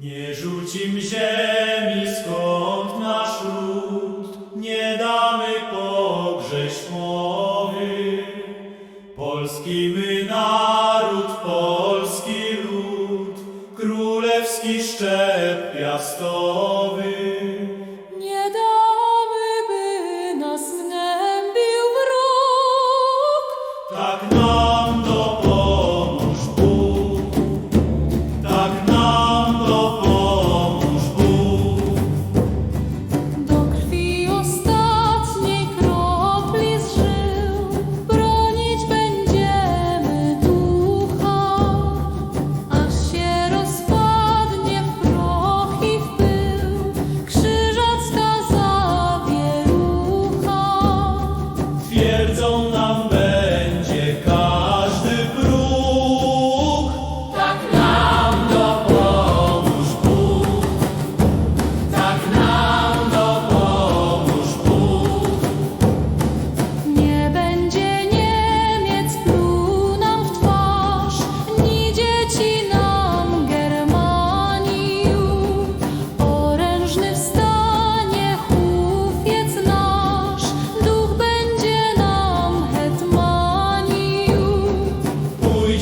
Nie rzucim ziemi, skąd nasz ród, nie damy pogrześmowy. Polski my naród, polski lud, królewski szczep piastowy.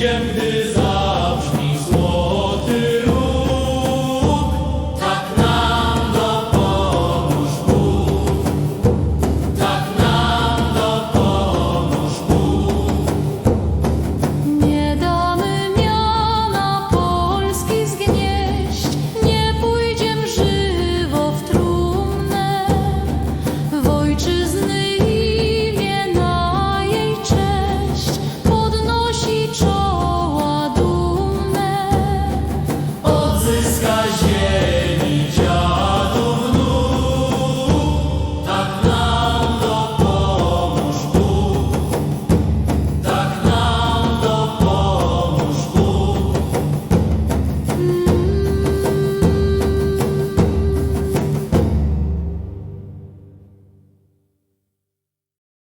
Всем, где